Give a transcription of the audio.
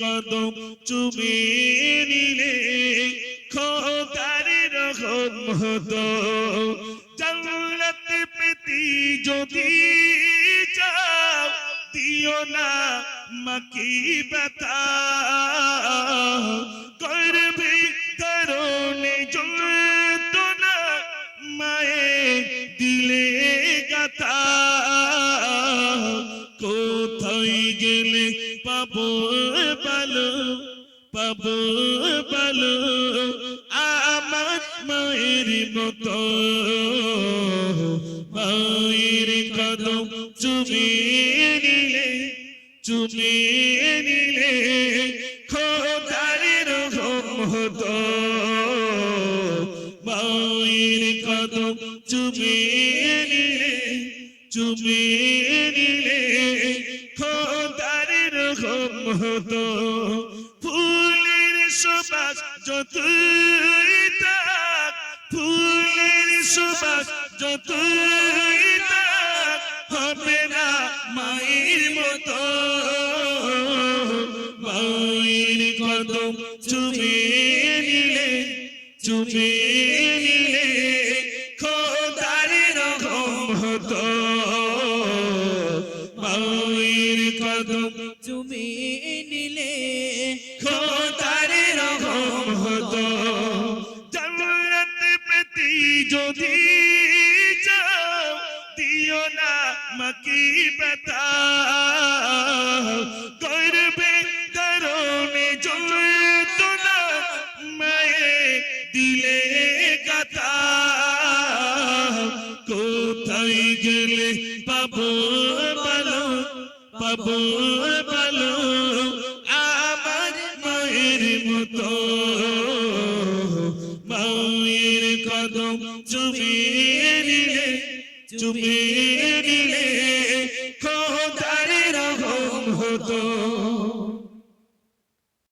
কদম চুমে নিলে খোদার রহম হতো। জান্নাত পেতি যদি যাও না মাকি ব্যথা। পাবো ভালো পাবো ভালো আমার মায়ের মতো মায়ের কদম চুমে নিলে চুমে নিলে খোদার রহম হতো মায়ের কদম চুমে নিলে চুমে নিলে হতো ফুলের সুবাস যতই থাক, ফুলের সুবাস যতই থাক, হবে না মায়ের মতো। মায়ের কদম চুমে নিলে চুমে যদি যাও দিও না মাকি ব্যথা। করবে কারণে যন্ত্রণা মায়ে দিলে গাথা। কোথায় গেলে পাবো ভালো পাবো ভালো কদম চুমিয়ে নিলে চুমিয়ে নিলে খোদার রহম হতো।